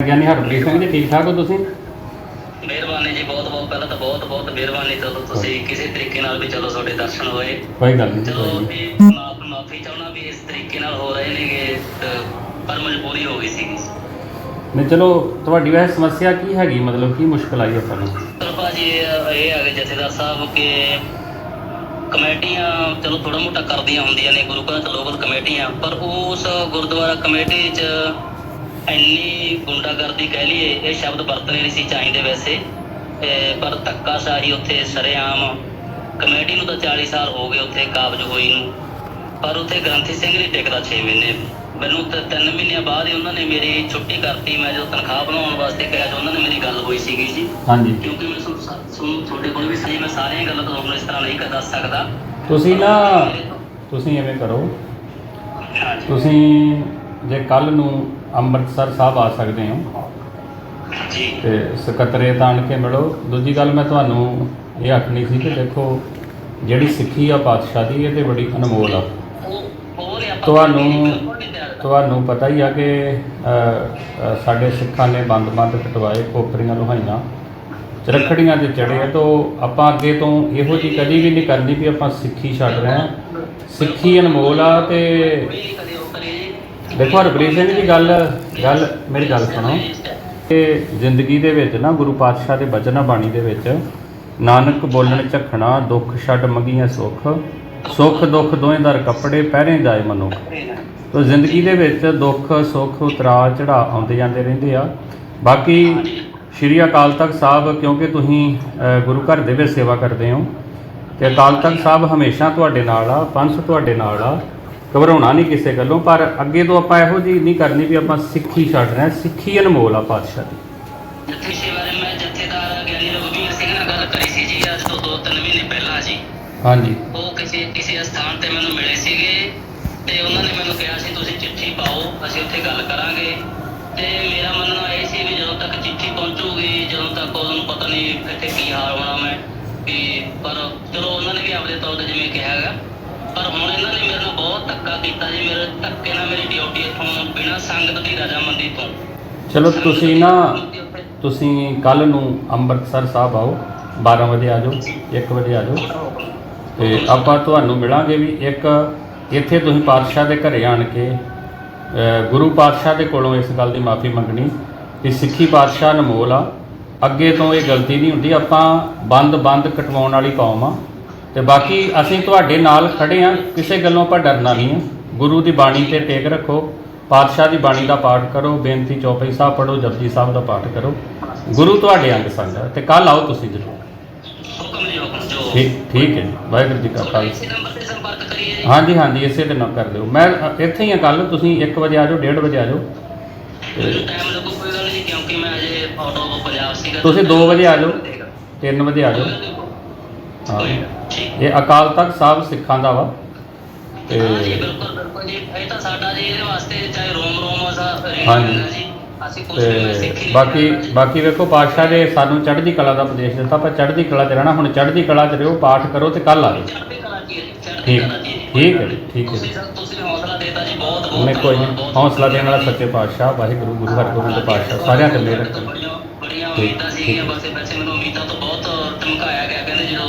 ਗਿਆਨੀ ਹਰਪ੍ਰੀਤ ਸਿੰਘ ਜੀ ਠੀਕ ਠਾਕ ਹੋ ਤੁਸੀਂ? ਮਿਹਰਬਾਨੀ ਜੀ ਬਹੁਤ ਬਹੁਤ ਪਹਿਲਾਂ ਤਾਂ ਬਹੁਤ ਬਹੁਤ ਮਿਹਰਬਾਨੀ। ਚਲੋ ਤੁਸੀਂ ਕਿਸੇ ਤਰੀਕੇ ਨਾਲ ਵੀ ਚਲੋ ਤੁਹਾਡੇ ਦਰਸ਼ਨ ਹੋਏ। ਕੋਈ ਗੱਲ ਨਹੀਂ ਚਲੋ ਕੋਈ ਨਹੀਂ ਵੀ ਮਾਫ ਮਾਫੀ ਚਾਹਣਾ ਵੀ ਇਸ ਤਰੀਕੇ ਨਾਲ ਹੋ ਰਹੇ ਨੇਗੇ ਤੇ ਪਰ ਮਜਬੂਰੀ ਹੋ ਗਈ ਸੀਗੀ। ਨਹੀਂ ਚਲੋ ਤੁਹਾਡੀ ਵੈਸੇ ਸਮੱਸਿਆ ਕੀ ਹੈਗੀ? ਮਤਲਬ ਕੀ ਮੁਸ਼ਕਲ ਆਈ ਆਪਾਂ ਨੂੰ? ਚਲੋ ਭਾਜੀ ਇਹ ਇਹ ਆ ਗਏ ਜਥੇਦਾਰ ਸਾਹਿਬ ਕਿ ਕਮੇਟੀਆਂ ਚਲੋ ਥੋੜਾ ਮੋਟਾ ਕਰਦੀਆਂ ਹੁੰਦੀਆਂ ਨੇ ਗੁਰੂ ਘਰਾਂ ਲੋਕਲ ਕਮੇਟੀਆਂ ਪਰ ਉਸ ਗੁਰਦੁਆਰਾ ਕਮੇਟੀ 'ਚ ਇੰਨੀ ਗੁੰਡਾਗਰਦੀ ਕਹਿ ਲਈਏ ਇਹ ਸ਼ਬਦ ਵਰਤਨੇ ਨਹੀਂ ਸੀ ਚਾਹੀਦੇ ਵੈਸੇ। ਪਰ ਧੱਕਾਸ਼ਾਹੀ ਉੱਥੇ ਸਰੇਆਮ ਕਮੇਟੀ ਨੂੰ ਤਾਂ 40 ਸਾਲ ਹੋ ਗਏ ਉੱਥੇ ਕਾਬਜ ਹੋਈ ਨੂੰ। ਪਰ ਉੱਥੇ ਗ੍ਰੰਥੀ ਸਿੰਘ ਨਹੀਂ ਟਿਕਦਾ 6 ਮਹੀਨੇ। ਮੈਨੂੰ ਤੇ 3 ਮਹੀਨਿਆਂ ਬਾਅਦ ਹੀ ਉਹਨਾਂ ਨੇ ਮੇਰੀ ਛੁੱਟੀ ਕਰਤੀ। ਮੈਂ ਜਦੋਂ ਤਨਖਾਹ ਬਣਾਉਣ ਵਾਸਤੇ ਕਿਹਾ ਤਾਂ ਉਹਨਾਂ ਨੇ ਮੇਰੀ ਗੱਲ ਹੋਈ ਸੀਗੀ ਜੀ। ਹਾਂਜੀ। ਕਿਉਂਕਿ ਮੈਂ ਸੁਣ ਤੁਹਾਡੇ ਕੋਲ ਵੀ ਸਹੀ ਮੈਂ ਸਾਰੀਆਂ ਗੱਲਾਂ ਤੁਹਾਨੂੰ ਇਸ ਤਰ੍ਹਾਂ ਨਹੀਂ ਦੱਸ ਸਕਦਾ। ਤੁਸੀਂ ਨਾ ਤੁਸੀਂ ਐਵੇਂ ਕਰੋ। ਤੁਸੀਂ ਜੇ ਕੱਲ ਨੂੰ ਅੰਮ੍ਰਿਤਸਰ ਸਾਹਿਬ ਆ ਸਕਦੇ ਹੋ। ਜੀ। ਤੇ ਸਕੱਤਰੇਤ ਆਣ ਕੇ ਮਿਲੋ। ਦੂਜੀ ਗੱਲ ਮੈਂ ਤੁਹਾਨੂੰ ਇਹ ਆਖਣੀ ਸੀ ਕਿ ਦੇਖੋ ਜਿਹੜੀ ਸਿੱਖੀ ਆ ਪਾਤਸ਼ਾਹ ਦੀ ਇਹ ਤੇ ਬੜੀ ਅਨਮੋਲ ਆ। ਤੁਹਾਨੂੰ-। ਤੁਹਾਨੂੰ ਪਤਾ ਹੀ ਆ ਕਿ ਸਾਡੇ ਸਿੱਖਾਂ ਨੇ ਬੰਦ-ਬੰਦ ਕਟਵਾਏ ਕੋਪਰੀਆਂ ਲੋਹਾਈਆਂ ਚਰਖੜੀਆਂ ਤੇ ਚੜੇ ਆ ਤਾਂ ਆਪਾਂ ਅੱਗੇ ਤੋਂ ਇਹੋ ਜਿਹੀ ਕਦੀ ਵੀ ਨਹੀਂ ਕਰਨੀ ਵੀ ਆਪਾਂ ਸਿੱਖੀ ਛੱਡ ਰਹੇ ਹਾਂ। ਸਿੱਖੀ ਅਨਮੋਲ ਆ ਤੇ ਦੇਖੋ ਹਰਪ੍ਰੀਤ ਸਿੰਘ ਜੀ, ਗੱਲ ਗੱਲ ਮੇਰੀ ਗੱਲ ਸੁਣੋ। ਕਿ ਜ਼ਿੰਦਗੀ ਦੇ ਵਿੱਚ ਨਾ, ਗੁਰੂ ਪਾਤਸ਼ਾਹ ਦੇ ਬਚਨਾਂ ਬਾਣੀ ਦੇ ਵਿੱਚ ਨਾਨਕ ਬੋਲਣ ਝਖਣਾ, ਦੁੱਖ ਛੱਡ ਮੰਗੀਆਂ ਸੁੱਖ ਸੁੱਖ ਦੁੱਖ ਦੋਵੇਂ ਦਰ ਕੱਪੜੇ ਪਹਿਰੇ ਜਾਏ ਮਨੁੱਖ। ਤੋ ਜ਼ਿੰਦਗੀ ਦੇ ਵਿੱਚ ਦੁੱਖ, ਸੁੱਖ, ਉਤਰਾਅ ਚੜਾ ਆਉਂਦੇ ਜਾਂਦੇ ਰਹਿੰਦੇ ਆ। ਬਾਕੀ ਸ਼੍ਰੀ ਅਕਾਲ ਤਖਤ ਸਾਹਿਬ, ਕਿਉਂਕਿ ਤੁਸੀਂ ਗੁਰੂ ਘਰ ਦੇ ਵਿੱਚ ਸੇਵਾ ਕਰਦੇ ਹੋ, ਤੇ ਅਕਾਲ ਤਖਤ ਸਾਹਿਬ ਹਮੇਸ਼ਾ ਤੁਹਾਡੇ ਨਾਲ ਆ, ਪੰਥ ਤੁਹਾਡੇ ਨਾਲ ਆ। ਘਬਰਾਉਣਾ ਨਹੀਂ ਕਿਸੇ ਗੱਲੋਂ ਪਰ ਅੱਗੇ ਤੋਂ ਆਪਾਂ ਇਹੋ ਜਿਹੀ ਨਹੀਂ ਕਰਨੀ ਵੀ ਆਪਾਂ ਸਿੱਖੀ ਛੱਡ ਰਹੇ ਹਾਂ ਸਿੱਖੀ ਅਨਮੋਲ ਆ ਪਾਤਸ਼ਾਹ ਦੀ। ਜੱਥੇ ਸ਼ੇ ਬਾਰੇ ਮੈਂ ਜਥੇਦਾਰ ਗਿਆਨੀ ਰਘੁਵੀਰ ਸਿੰਘ ਨਾਲ ਗੱਲ ਕਰੀ ਸੀ ਜੀ ਅੱਜ ਤੋਂ 2-3 ਮਹੀਨੇ ਪਹਿਲਾਂ ਜੀ। ਹਾਂਜੀ। ਉਹ ਕਿਸੇ ਕਿਸੇ ਸਥਾਨ ਤੇ ਮੈਨੂੰ ਮਿਲੇ ਸੀਗੇ ਤੇ ਉਹਨਾਂ ਨੇ ਮੈਨੂੰ ਕਿਹਾ ਸੀ ਤੁਸੀਂ ਚਿੱਠੀ ਪਾਓ ਅਸੀਂ ਉੱਥੇ ਗੱਲ ਕਰਾਂਗੇ। ਤੇ ਮੇਰਾ ਮੰਨਣਾ ਇਹ ਸੀ ਵੀ ਜਦੋਂ ਤੱਕ ਚਿੱਠੀ ਪਹੁੰਚੂਗੀ ਜਦੋਂ ਤੱਕ ਉਹਨਾਂ ਨੂੰ ਪਤਾ ਨਹੀਂ ਇੱਥੇ ਕੀ ਹਾਲ ਹੋਣਾ ਮੈਂ ਵੀ ਪਰ ਚਲੋ ਉਹਨਾਂ ਨੇ ਵੀ ਆਪਣੇ ਤੌਰ ਤੇ ਜਿਵੇਂ ਕਿਹਾ ਹੈਗਾ। ਪਰ ਹੁਣ ਇਹਨਾਂ ਨੇ ਮੇਰੇ ਨਾਲ ਬਹੁਤ ਧੱਕਾ ਕੀਤਾ ਜੀ। ਮੇਰੇ ਧੱਕੇ ਨਾਲ ਮੇਰੀ ਡਿਊਟੀ ਇੱਥੋਂ ਬਿਨਾਂ ਸੰਗਤ ਦੀ ਰਜਾਮੰਦੀ ਤੋਂ। ਚਲੋ ਤੁਸੀਂ ਨਾ ਤੁਸੀਂ ਕੱਲ ਨੂੰ ਅੰਮ੍ਰਿਤਸਰ ਸਾਹਿਬ ਆਓ। 12 ਵਜੇ ਆ ਜਾਓ 1 ਵਜੇ ਆ ਜਾਓ। ਤੇ ਆਪਾਂ ਤੁਹਾਨੂੰ ਮਿਲਾਂਗੇ ਵੀ ਇੱਕ ਇੱਥੇ ਤੁਸੀਂ ਪਾਤਸ਼ਾਹ ਦੇ ਘਰੇ ਆਣ ਕੇ ਗੁਰੂ ਪਾਤਸ਼ਾਹ ਦੇ ਕੋਲੋਂ ਇਸ ਗੱਲ ਦੀ ਮਾਫੀ ਮੰਗਣੀ ਕਿ ਸਿੱਖੀ ਪਾਤਸ਼ਾਹ ਅਨਮੋਲ ਆ। ਅੱਗੇ ਤੋਂ ਇਹ ਗਲਤੀ ਨਹੀਂ ਹੁੰਦੀ। ਆਪਾਂ ਬੰਦ-ਬੰਦ ਕਟਵਾਉਣ ਵਾਲੀ ਕੌਮ ਆ। ਤੇ ਬਾਕੀ ਅਸੀਂ ਤੁਹਾਡੇ ਨਾਲ ਖੜੇ ਆ, ਕਿਸੇ ਗੱਲੋਂ ਆਪਾਂ ਡਰਨਾ ਨਹੀਂ ਆ। ਗੁਰੂ ਦੀ ਬਾਣੀ ਤੇ ਟੇਕ ਰੱਖੋ, ਪਾਤਸ਼ਾਹ ਦੀ ਬਾਣੀ ਦਾ ਪਾਠ ਕਰੋ, ਬੇਨਤੀ ਚੌਪਈ ਸਾਹਿਬ ਪੜੋ ਜਪਜੀ ਸਾਹਿਬ ਦਾ ਪਾਠ ਕਰੋ। ਗੁਰੂ ਤੁਹਾਡੇ ਅੰਗ ਸੰਗ ਹੈ ਤੇ ਕੱਲ ਆਓ ਤੁਸੀਂ ਜ਼ਰੂਰ। ਠੀਕ ਠੀਕ ਹੈ ਜੀ, ਵਾਹਿਗੁਰੂ ਜੀ ਕਾ ਖਾਲਸਾ। ਹਾਂਜੀ ਹਾਂਜੀ, ਇਸੇ ਦੇ ਨਾਲ ਕਰ ਦਿਓ। ਮੈਂ ਇੱਥੇ ਹੀ ਆ ਕੱਲ ਤੁਸੀਂ 1 ਵਜੇ ਆ ਜਾਓ 1:30 ਵਜੇ ਆ ਜਾਓ। ਮੈਨੂੰ ਟਾਈਮ ਲੱਗੂ ਕੋਈ ਗੱਲ ਨਹੀਂ ਕਿਉਂਕਿ ਮੈਂ ਅਜੇ ਆਊਟ ਪੰਜਾਬ ਸੀਗਾ ਤੁਸੀਂ ਦੋ ਵਜੇ ਆ ਜਾਓ। 3 ਵਜੇ ਆ ਜਾਓ। ਹਾਂ? ਠੀਕ। ਇਹ ਅਕਾਲ ਤਖਤ ਸਾਹਿਬ ਸਿੱਖਾਂ ਦਾ ਵਾ। ਤੇ ਹਾਂ ਜੀ ਬਿਲਕੁਲ ਬਿਲਕੁਲ ਜੀ। ਇਹ ਤਾਂ ਸਾਡਾ ਜੀ ਇਹਦੇ ਵਾਸਤੇ ਚਾਹੇ ਰੋਮ ਰੋਮ ਅਸਾ ਹਾਂਜੀ। ਜੀ। ਅਸੀਂ ਕੁਝ ਵੀ ਮੈਂ ਸਿੱਖ ਤੇ ਹੀ ਬਾਕੀ ਜੀ। ਬਾਕੀ ਵੇਖੋ ਪਾਤਸ਼ਾਹ ਨੇ ਸਾਨੂੰ ਚੜ੍ਹਦੀ ਕਲਾ ਦਾ ਉਪਦੇਸ਼ ਦਿੱਤਾ ਆਪਾਂ ਚੜ੍ਹਦੀ ਕਲਾ 'ਚ ਰਹਿਣਾ ਹੁਣ ਚੜ੍ਹਦੀ ਕਲਾ 'ਚ ਰਹੋ ਪਾਠ ਕਰੋ ਤੇ ਕੱਲ ਆ ਜਾਓ। ਚੜ੍ਹਦੀ ਕਲਾ ਜੀ? ਠੀਕ ਕਲਾ ਜੀ। ਠੀਕ ਹੈ ਜੀ ਠੀਕ ਹੈ ਤੁਸੀਂ ਜੀ ਸਰ ਤੁਸੀਂ ਹੌਸਲਾ ਦੇਤਾ ਜੀ ਬਹੁਤ ਬਹੁਤ ਉਹਨੇ ਕੋਈ ਧੰਨਵਾਦ, ਨਹੀਂ ਬਹੁਤ ਹੌਸਲਾ ਦੇਣ ਵਾਲਾ ਸੱਚੇ ਪਾਤਸ਼ਾਹ ਵਾਹਿਗੁਰੂ ਗੁਰੂ ਹਰਗੋਬਿੰਦ ਪਾਤਸ਼ਾਹ ਸਾਰਿਆਂ ਤੇ ਮਿਹਰ ਰੱਖੇ। ਬੜੀਆਂ ਬੜੀਆਂ ਠੀਕ, ਉਮੀਦਾਂ ਠੀਕ। ਸੀਗੀਆਂ ਬਸ ਵੈਸੇ ਮੈਨੂੰ ਉਮੀਦਾਂ ਤੋਂ ਬਹੁਤ ਧਮਕਾਇਆ ਗਿਆ ਕਹਿੰਦੇ ਜਦੋਂ